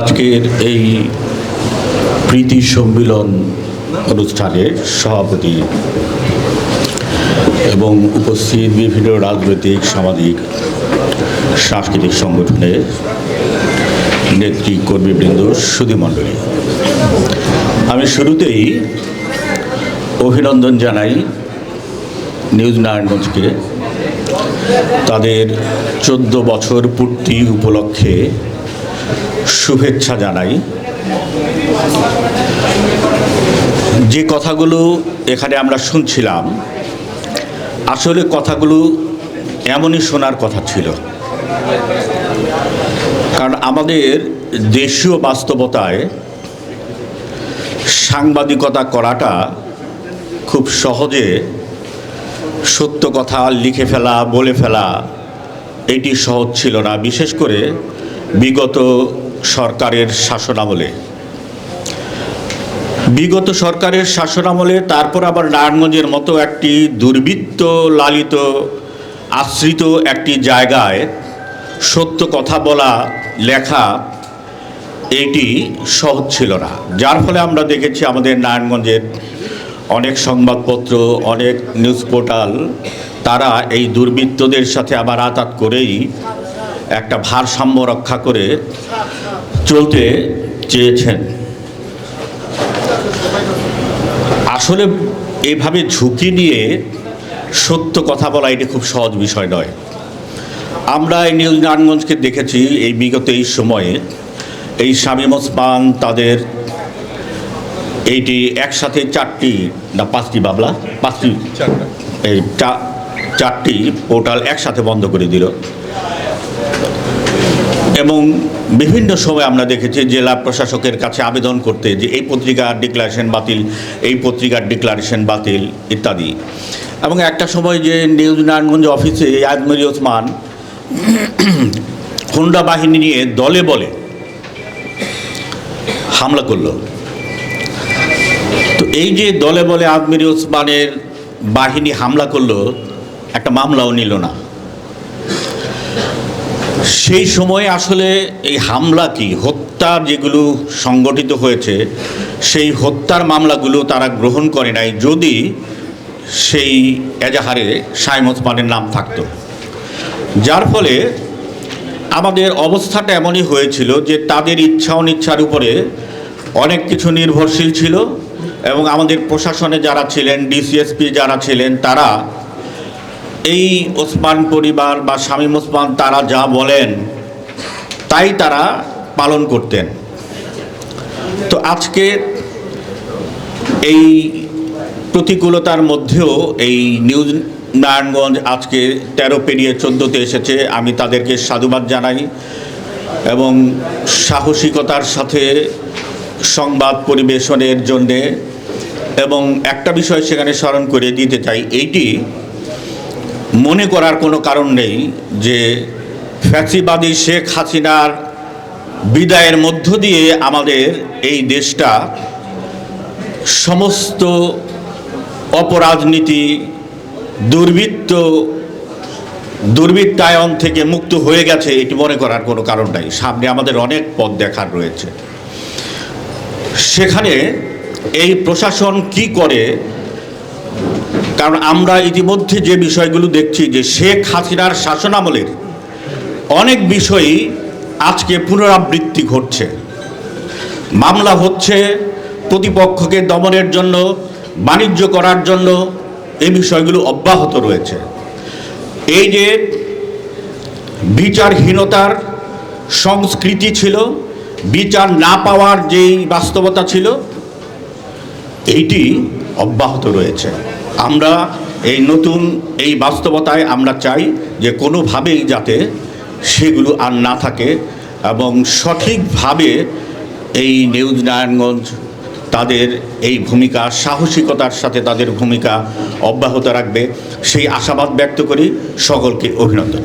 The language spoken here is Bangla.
আজকের এই প্রীতি সম্মিলন অনুষ্ঠানের সভাপতি এবং উপস্থিত বিভিন্ন রাজনৈতিক, সামাজিক, সাংস্কৃতিক সংগঠনের নেত্রী কর্মীবৃন্দ সুধীমণ্ডলী আমি শুরুতেই অভিনন্দন জানাই নিউজ নারায়ণগঞ্জকে। তাদের চোদ্দ বছর পূর্তি উপলক্ষে শুভেচ্ছা জানাই। যে কথাগুলো এখানে আমরা শুনছিলাম, আসলে কথাগুলো এমনই শোনার কথা ছিল। কারণ আমাদের দেশীয় বাস্তবতায় সাংবাদিকতা করাটা খুব সহজে সত্য কথা লিখে ফেলা, বলে ফেলা, এটি সহজ ছিল না। বিশেষ করে বিগত সরকারের শাসনামলে। বিগত সরকারের শাসনামলে, তারপর আবার নারায়ণগঞ্জের মতো একটি দুর্বৃত্ত লালিত আশ্রিত একটি জায়গায় সত্য কথা বলা লেখা এটি সহজ ছিল না। যার ফলে আমরা দেখেছি আমাদের নারায়ণগঞ্জের অনেক সংবাদপত্র, অনেক নিউজ পোর্টাল, তারা এই দুর্বৃত্তদের সাথে আবার আতাত করেই একটা ভারসাম্য রক্ষা করে চলতে চেয়েছেন। আসলে এইভাবে ঝুঁকি নিয়ে সত্য কথা বলা এটি খুব সহজ বিষয় নয়। আমরা এই নিউজ নারায়ণগঞ্জকে দেখেছি এই বিগত এই সময়ে। এই শামীম ওসমান তাদের এইটি একসাথে চারটি না পাঁচটি বাবলা? পাঁচটি। এই চারটি পোর্টাল একসাথে বন্ধ করে দিল। এবং বিভিন্ন সময় আমরা দেখেছি জেলা প্রশাসকের কাছে আবেদন করতে যে এই পত্রিকার ডিক্লারেশন বাতিল, এই পত্রিকার ডিক্লারেশন বাতিল, ইত্যাদি। এবং একটা সময় যে নিউজ নারায়ণগঞ্জ অফিসে আজমরি ওসমান হুন্ডা বাহিনী নিয়ে দলে বলে হামলা করল। তো এই যে দলে বলে আজমির ওসমানের বাহিনী হামলা করল, একটা মামলাও নিল না। সেই সময়ে আসলে এই হামলা কি? হত্যা যেগুলো সংগঠিত হয়েছে, সেই হত্যার মামলাগুলো তারা গ্রহণ করে নাই যদি সেই এজাহারে সাইম ওসমানের নাম থাকতো। যার ফলে আমাদের অবস্থাটা এমনই হয়েছিল যে তাদের ইচ্ছা অনিচ্ছার উপরে অনেক কিছু নির্ভরশীল ছিল এবং আমাদের প্রশাসনে যারা ছিলেন, ডিসিএসপি যারা ছিলেন, তারা এই ওসমান পরিবার বা শামীম ওসমান তারা যা বলেন, তাই তারা পালন করতেন। তো আজকে এই প্রতিকূলতার মধ্যেও এই নিউজ নারায়ণগঞ্জ আজকে তেরো পেরিয়ে চোদ্দোতে এসেছে। আমি তাদেরকে সাধুবাদ জানাই এবং সাহসিকতার সাথে সংবাদ পরিবেশনের জন্যে এবং একটা বিষয় সেখানে স্মরণ করে দিতে চাই, এইটি মনে করার কোনো কারণ নেই যে ফ্যাসিবাদী শেখ হাসিনার বিদায়ের মধ্য দিয়ে আমাদের এই দেশটা সমস্ত অপরাজনীতি, দুর্বৃত্ত, দুর্বৃত্তায়ন থেকে মুক্ত হয়ে গেছে, এটি মনে করার কোনো কারণ নাই। সামনে আমাদের অনেক পথ দেখার রয়েছে। সেখানে এই প্রশাসন কি করে কারণ আমরা ইতিমধ্যে যে বিষয়গুলো দেখছি যে শেখ হাসিনার শাসনামলের অনেক বিষয়ই আজকে পুনরাবৃত্তি ঘটছে। মামলা হচ্ছে প্রতিপক্ষকে দমনের জন্য, বাণিজ্য করার জন্য এই বিষয়গুলো অব্যাহত রয়েছে। এই যে বিচারহীনতার সংস্কৃতি ছিল, বিচার না পাওয়ার যেই বাস্তবতা ছিল, এইটি অব্যাহত রয়েছে। আমরা এই নতুন, এই বাস্তবতায় আমরা চাই যে কোনোভাবেই যাতে সেগুলো আর না থাকে এবং সঠিকভাবে এই নিউজ নারায়ণগঞ্জ তাদের এই ভূমিকা, সাহসিকতার সাথে তাদের ভূমিকা অব্যাহত রাখবে, সেই আশাবাদ ব্যক্ত করি, সকলকে অভিনন্দন।